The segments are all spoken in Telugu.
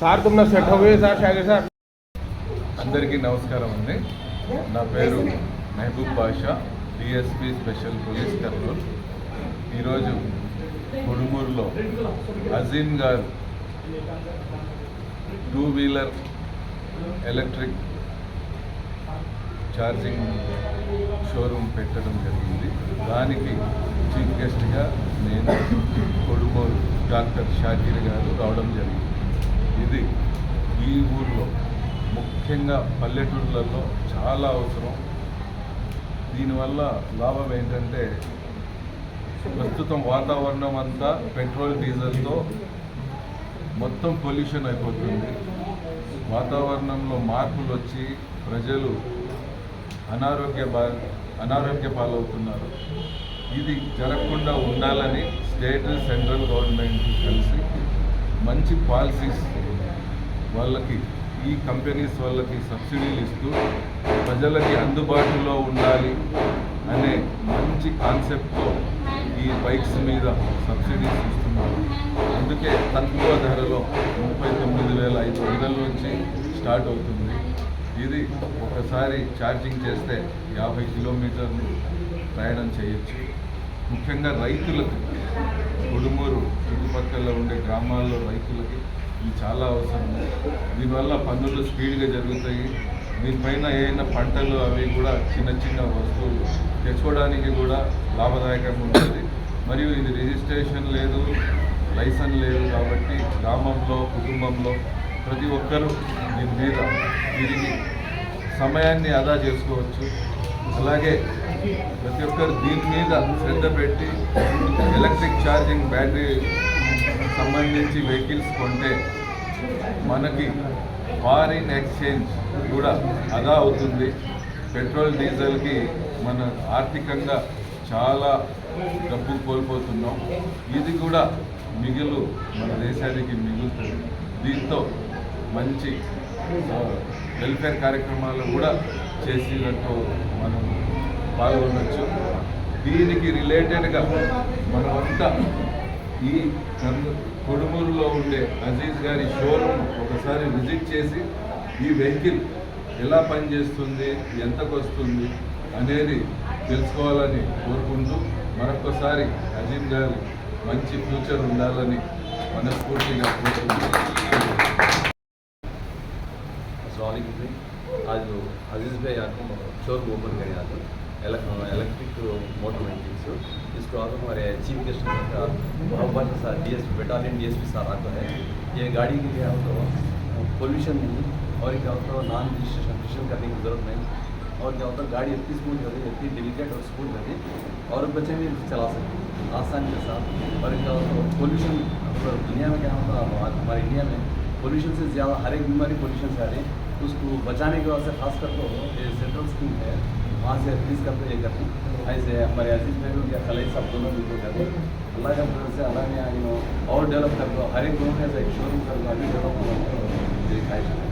सार तुम सेट हो गए सर शायद सर అందరికీ నమస్కారం అండి. నా పేరు Mahaboob Basha DSP special police Kurnool ఈరోజు కుడుమూరులో Azeem garu two wheeler electric charging showroom పెట్టడం జరిగింది. దానికి చీఫ్ గెస్ట్గా నేను కొడుమూరు డాక్టర్ షాకీర్ గారు రావడం జరిగింది. ఇది ఈ ఊర్లో ముఖ్యంగా పల్లెటూళ్ళల్లో చాలా అవసరం. దీనివల్ల లాభం ఏంటంటే ప్రస్తుతం వాతావరణం అంతా పెట్రోల్ డీజిల్తో మొత్తం పొల్యూషన్ అయిపోతుంది. వాతావరణంలో మార్పులు వచ్చి ప్రజలు అనారోగ్య బా అనారోగ్య పాలవుతున్నారు. ఇది జరగకుండా ఉండాలని స్టేట్ సెంట్రల్ గవర్నమెంట్ కలిసి మంచి పాలసీస్ వాళ్ళకి ఈ కంపెనీస్ వాళ్ళకి సబ్సిడీలు ఇస్తూ ప్రజలకి అందుబాటులో ఉండాలి అనే మంచి కాన్సెప్ట్తో ఈ బైక్స్ మీద సబ్సిడీస్ ఇస్తున్నారు. అందుకే తక్కువ ధరలో ముప్పై తొమ్మిది వేల ఐదు వందల నుంచి స్టార్ట్ అవుతుంది. ఇది ఒకసారి ఛార్జింగ్ చేస్తే యాభై కిలోమీటర్లు ప్రయాణం చేయొచ్చు. ముఖ్యంగా రైతులకు కుడుమూరు చుట్టుపక్కల ఉండే గ్రామాల్లో రైతులకి ఇది చాలా అవసరం. దీనివల్ల పనులు స్పీడ్గా జరుగుతాయి. దీనిపైన ఏదైనా పంటలు అవి కూడా చిన్న చిన్న వస్తువులు తెచ్చుకోవడానికి కూడా లాభదాయకంగా ఉంటుంది. మరియు ఇది రిజిస్ట్రేషన్ లేదు లైసెన్స్ లేదు కాబట్టి గ్రామంలో కుటుంబంలో ప్రతి ఒక్కరూ దీని మీద తిరిగి సమయాన్ని ఆదా చేసుకోవచ్చు. అలాగే ప్రతి ఒక్కరు దీని మీద శ్రద్ధ పెట్టి ఎలక్ట్రిక్ ఛార్జింగ్ బ్యాటరీ సంబంధించి వెహికల్స్ కొంటే మనకి ఫారిన్ ఎక్స్చేంజ్ కూడా అదా అవుతుంది. పెట్రోల్ డీజిల్కి మన ఆర్థికంగా చాలా డబ్బు కోల్పోతున్నాం. ఇది కూడా మిగులు మన దేశానికి మిగులుతుంది. దీంతో మంచి వెల్ఫేర్ కార్యక్రమాలు కూడా చేసినట్టు మనం పాల్గొనవచ్చు దీనికి రిలేటెడ్గా మనమంతా ఈ కర్నూ కొడుమూరులో ఉండే అజీజ్ గారి షోరూమ్ ఒకసారి విజిట్ చేసి ఈ వెహికల్ ఎలా పనిచేస్తుంది ఎంతకు వస్తుంది అనేది తెలుసుకోవాలని కోరుకుంటూ మరొకసారి అజీజ్ గారి మంచి ఫ్యూచర్ ఉండాలని మనస్ఫూర్తిగా కోరుకుంటున్నాను अस्सलाम वालेकुम आज जो अजीज़ भाई आपको शोरूम ओपन करे आज इलेक्ट्रिक मोटर व्हीकल्स इसको आज हमारे चीफ गेस्ट मोहब्बत के साथ डीएसपी बटालियन पी सर आता है। ये गाड़ी के लिए हम तो पोल्यूशन नहीं, और क्या होता है नॉन रजिस्ट्रेशन करने की ज़रूरत नहीं। और क्या होता है, गाड़ी इतनी स्मूथ रहती है इतनी डेलिकेट और स्मूथ रहती है और बच्चे भी चला सकते हैं, आसानी के साथ। और क्या होता है पोल्यूशन दुनिया में क्या होता है, हमारे इंडिया में पोल्यूशन से ज़्यादा, हर एक बीमारी पोल्यूशन से आ रही है। उसको बचाने के वास्ते खासकर तो ये सेंट्रल स्कीम है वहाँ से रिलीज करते ये करते ऐसे हमारे अजीज भाई उनके कलेज सब दोनों मिलकर करते अल्लाह का मदद से अल्लाह ने यू नो और डेवलप कर दो हर एक गाँव में ऐसा एक शोरूम कर दो अभी डेवलप ये ख्वाहिश है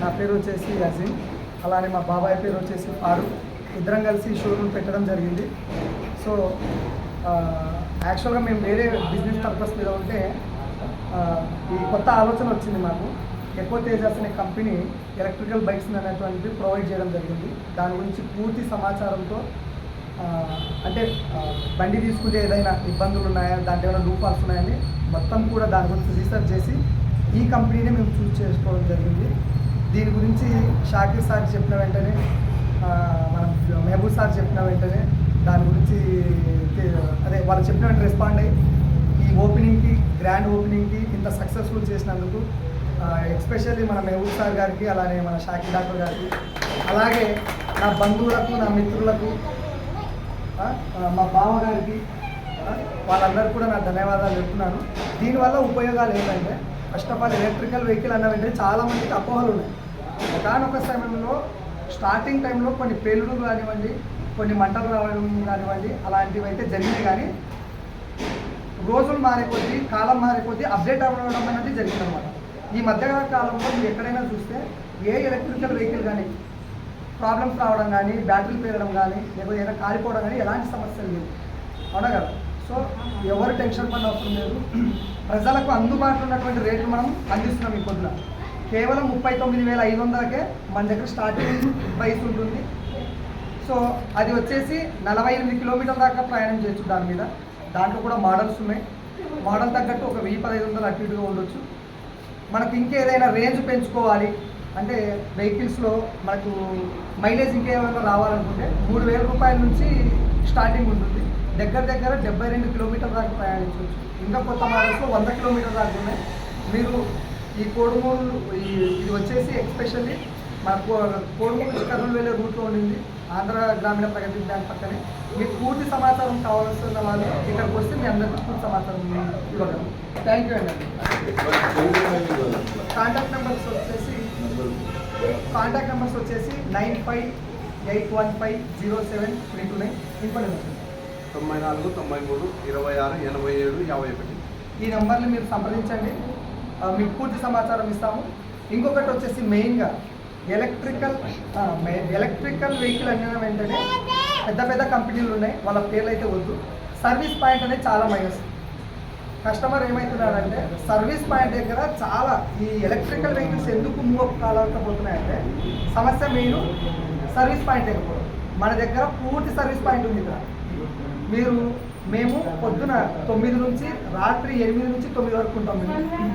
నా పేరు వచ్చేసి అజీమ్ అలానే మా బాబాయ్ పేరు వచ్చేసి ఫారూక్ ఇద్దరం కలిసి షోరూమ్ పెట్టడం జరిగింది సో ఆ, యాక్చువల్గా మేము వేరే బిజినెస్ పర్పస్ మీద ఉంటే ఆ, ఈ కొత్త ఆలోచన వచ్చింది మాకు ఎకో తేజస్ అనే కంపెనీ ఎలక్ట్రికల్ బైక్స్ అనేటువంటివి ప్రొవైడ్ చేయడం జరిగింది. దాని గురించి పూర్తి సమాచారంతో అంటే బండి తీసుకుంటే ఏదైనా ఇబ్బందులు ఉన్నాయా దాంట్లో ఏమైనా లూపాల్స్ ఉన్నాయని మొత్తం కూడా దాని గురించి రీసెర్చ్ చేసి ఈ కంపెనీనే మేము చూస్ చేసుకోవడం జరిగింది. దీని గురించి షాకిర్ సార్ చెప్పిన వెంటనే మనం మహబూబ్ సార్ చెప్పిన వెంటనే దాని గురించి అదే వాళ్ళు చెప్పిన వెంటనే రెస్పాండ్ అయ్యి ఈ ఓపెనింగ్కి గ్రాండ్ ఓపెనింగ్కి ఇంత సక్సెస్ఫుల్ చేసినందుకు ఎస్పెషల్లీ మన మెహబూబ్ సార్ గారికి అలానే మన షాకి డాక్టర్ గారికి అలాగే నా బంధువులకు నా మిత్రులకు మా బావగారికి ఆ, వాళ్ళందరికీ కూడా నా ధన్యవాదాలు చెప్తున్నాను. దీనివల్ల ఉపయోగాలు ఏంటంటే first of all electrical vehicle అన్న వెంటనే చాలామందికి అపోహలు ఉన్నాయి. ఒకనొక సమయంలో స్టార్టింగ్ టైంలో కొన్ని పేలుడు కానివ్వండి కొన్ని మంటలు రావడం కానివ్వండి అలాంటివి అయితే జరిగినాయి కానీ రోజులు మారే కొద్దీ కాలం మారే కొద్దీ అప్డేట్ అవ్వడం అనేది జరిగిందనమాట ఈ మధ్య కాలంలో మీరు ఎక్కడైనా చూస్తే ఏ ఎలక్ట్రికల్ వెహికల్ కానీ ప్రాబ్లమ్స్ రావడం కానీ బ్యాటరీలు పెరగడం కానీ లేకపోతే ఏదైనా కాలిపోవడం కానీ ఎలాంటి సమస్యలు లేవు. అవునా కదా? సో ఎవరు టెన్షన్ పడిన అవసరం లేదు. ప్రజలకు అందుబాటులో ఉన్నటువంటి రేట్లు మనం అందిస్తున్నాం ఈ పొద్దున. కేవలం ముప్పై తొమ్మిది వేల ఐదు వందలకే మన దగ్గర స్టార్టింగ్ ప్రైస్ ఉంటుంది. సో అది వచ్చేసి నలభై ఎనిమిది కిలోమీటర్ల దాకా ప్రయాణం చేయొచ్చు దాని మీద. దాంట్లో కూడా మోడల్స్ ఉన్నాయి. మోడల్ తగ్గట్టు ఒక వెయ్యి పదహైదు వందలు అటు ఇటుగా ఉండొచ్చు. మనకు ఇంకేదైనా రేంజ్ పెంచుకోవాలి. అంటే వెహికల్స్లో మనకు మైలేజ్ ఇంకేమైనా రావాలనుకుంటే మూడు వేల రూపాయల నుంచి స్టార్టింగ్ ఉంటుంది. దగ్గర దగ్గర డెబ్బై రెండు కిలోమీటర్ల దాకా ప్రయాణించవచ్చు. ఇంకా కొత్త మోడల్స్లో వంద కిలోమీటర్ దాకా ఉన్నాయి. మీరు ఈ కోడుమూరు ఈ ఇది వచ్చేసి ఎక్స్పెషల్లీ మన కో- కోడుమూరు నుంచి కర్నూలు వెళ్ళే రూట్లో ఉండింది. ఆంధ్ర గ్రామీణ ప్రగతి బ్యాంక్ పక్కనే. మీకు పూర్తి సమాచారం కావాల్సిన వాళ్ళు ఇక్కడికి వస్తే మీ అందరికీ పూర్తి సమాచారం ఇవ్వగలం. థ్యాంక్ యూ అండి. కాంటాక్ట్ నెంబర్స్ వచ్చేసి కాంటాక్ట్ నెంబర్స్ వచ్చేసి nine five eight one five zero seven three two nine information తొంభై నాలుగు తొంభై మూడు ఇరవై ఆరు ఎనభై ఏడు యాభై ఒకటి. ఈ నెంబర్ని మీరు సంప్రదించండి. మీకు పూర్తి సమాచారం ఇస్తాము. ఇంకొకటి వచ్చేసి మెయిన్గా ఎలక్ట్రికల్ ఎలక్ట్రికల్ వెహికల్ అన్న వెంటనే పెద్ద పెద్ద కంపెనీలు ఉన్నాయి వాళ్ళ పేర్లు అయితే వద్దు. సర్వీస్ పాయింట్ అనేది చాలా మైనస్. కస్టమర్ ఏమవుతున్నాడంటే సర్వీస్ పాయింట్ దగ్గర చాలా ఈ ఎలక్ట్రికల్ వెహికల్స్ ఎందుకు మూవ్ కాలకపోతున్నాయంటే సమస్య మెయిన్ సర్వీస్ పాయింట్ దగ్గర మన దగ్గర పూర్తి సర్వీస్ పాయింట్ ఉంది ఇక్కడ. మీరు మేము పొద్దున తొమ్మిది నుంచి రాత్రి ఎనిమిది నుంచి తొమ్మిది వరకు ఉంటాం మేము.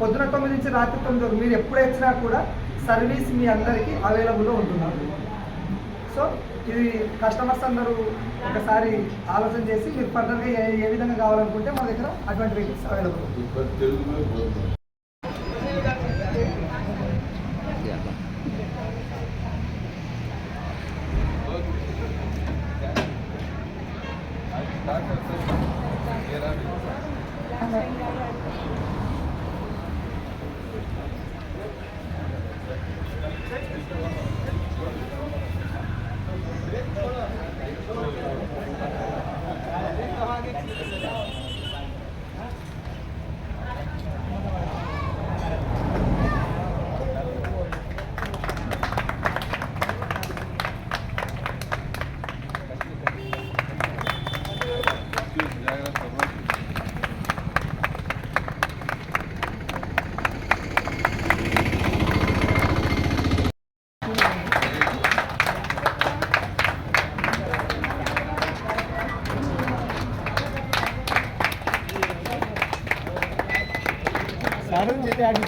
పొద్దున తొమ్మిది నుంచి రాత్రి తొమ్మిది వరకు. మీరు ఎప్పుడు వచ్చినా కూడా సర్వీస్ మీ అందరికీ అవైలబుల్లో ఉంటున్నాం సో ఇది కస్టమర్స్ అందరూ ఒకసారి ఆలోచన చేసి మీరు ఫర్దర్గా ఏ ఏ విధంగా కావాలనుకుంటే మన దగ్గర అటువంటి వెహికల్స్ అవైలబుల్ काढून देते आधी